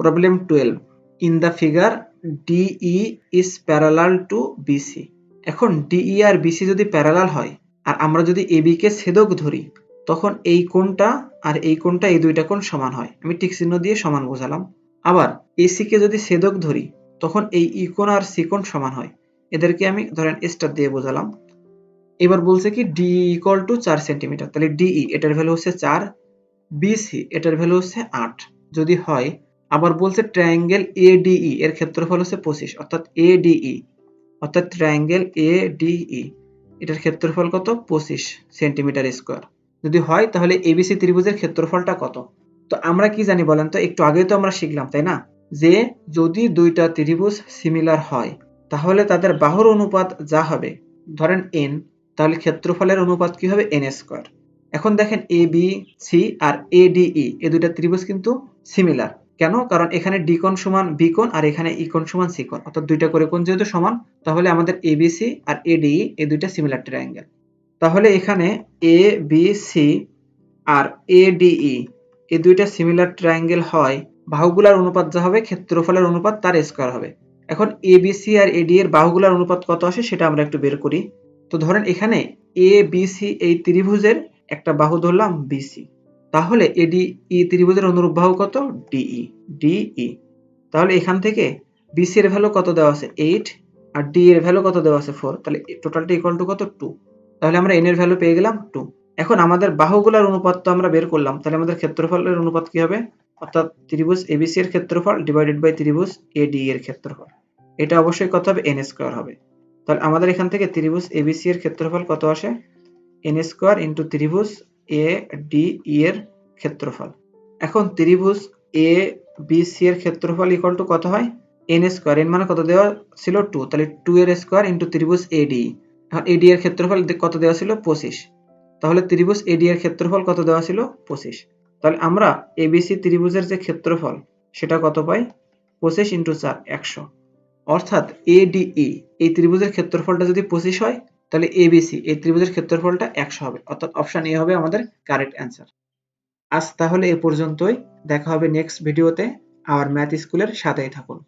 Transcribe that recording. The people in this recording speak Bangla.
Problem twelve in the figure DE is parallel to BC এখন ডিই আর বিসি যদি প্যারালাল হয়, আর আমরা যদি এবি কে ছেদক ধরি, তখন এই কোণটা আর এই কোণটা এই দুইটা কোণ সমান হয়। আমি টিক চিহ্ন দিয়ে সমান বোঝালাম। আবার এসি কে যদি ছেদক ধরি, তখন এই ই কোণ আর সি কোণ সমান হয়। এদেরকে আমি ধরেন স্টার দিয়ে বোঝালাম। এবার বলছে কি ডি ইকুয়াল টু চার সেন্টিমিটার তাহলে ডিই এটার ভ্যালু হচ্ছে চার বিসি এটার ভ্যালু হচ্ছে আট। যদি হয় আবার বলছে ট্রায়াঙ্গেল এডিই এর ক্ষেত্রফল হচ্ছে পঁচিশ, অর্থাৎ এডিই অর্থাৎ ট্রায়াঙ্গেল এডিই এটার ক্ষেত্রফল কত? পঁচিশ সেন্টিমিটার স্কোয়ার যদি হয় তাহলে এবিসি ত্রিভুজের ক্ষেত্রফলটা কত? তো আমরা কি জানি বলেন তো? একটু আগেই তো আমরা শিখলাম, তাই না? যে যদি দুইটা ত্রিভুজ সিমিলার হয়, তাহলে তাদের বাহুর অনুপাত যা হবে? ধরেন এন তাহলে ক্ষেত্রফলের অনুপাত কি হবে? এন স্কোয়ার এখন দেখেন এ বি সি আর এডিই ডিই এ দুইটা ত্রিভুজ কিন্তু সিমিলার কেন? কারণ এখানে ডি কোণ সমান বি কোণ আর এখানে ই কোণ সমান সি কোণ। অর্থাৎ দুইটা করে কোণ যেহেতু সমান, তাহলে আমাদের এবিসি আর এডিই এই দুইটা সিমিলার ট্রায়াঙ্গেল তাহলে এখানে এ বি সি আর এডিই এই দুইটা সিমিলার ট্রায়াঙ্গেল হয়, বাহুগুলার অনুপাত যা হবে ক্ষেত্রফলের অনুপাত তার স্কোয়ার হবে। এখন এবিসি আর এডি এর বাহুগুলার অনুপাত কত আসে সেটা আমরা একটু বের করি। তো ধরেন এখানে এ বিসি এই ত্রিভুজের একটা বাহু ধরলাম বিসি তাহলে এডি ই ত্রিভুজের অনুরূপ বাহু কত? ডিই ডিই তাহলে এখান থেকে বিসি এর ভ্যালু কত দেওয়া আছে? এইট আর ডি এর ভ্যালু কত দেওয়া আছে? ফোর তাহলে টোটালটা ইকুয়াল টু কত? টু তাহলে আমরা এন এর ভ্যালু পেয়ে গেলাম টু এখন আমাদের বাহুগুলার অনুপাত তো আমরা বের করলাম। তাহলে আমাদের ক্ষেত্রফলের অনুপাত কি হবে? অর্থাৎ ত্রিভুজ এবিসি এর ক্ষেত্রফল ডিভাইডেড বাই ত্রিভুজ এডি এর ক্ষেত্রফল। এটা অবশ্যই কত হবে? এন স্কোয়ার হবে। তাহলে আমাদের এখান থেকে ত্রিভুজ এবিসি এর ক্ষেত্রফল কত আসে? এন স্কোয়ার ইন্টু ত্রিভুজ এ ডি ই এর ক্ষেত্রফল। এখন ত্রিভুজ এ বি সি এর ক্ষেত্রফল ইকুয়াল টু কত হয়? এন স্কোয়ার এন মানে কত দেওয়া ছিল? টু তাহলে টু এর স্কোয়ার ইন্টু ত্রিভুজ এডি এখন এডি এর ক্ষেত্রফল কত দেওয়া ছিল? পঁচিশ। তাহলে ত্রিভুজ এডি এর ক্ষেত্রফল কত দেওয়া ছিল? পঁচিশ। তাহলে আমরা এবিসি ত্রিভুজের যে ক্ষেত্রফল, সেটা কত পাই? পঁচিশ ইন্টু চার, একশো। অর্থাৎ এডিই এই ত্রিভুজের ক্ষেত্রফলটা যদি পঁচিশ হয় তাহলে এবিসি এই ত্রিভুজের ক্ষেত্রফলটা একশো হবে। অর্থাৎ অপশন এ হবে আমাদের কারেক্ট অ্যান্সার আজ তাহলে এ পর্যন্তই। দেখা হবে নেক্সট ভিডিওতে আবার ম্যাথ স্কুলের সাথেই থাকুন।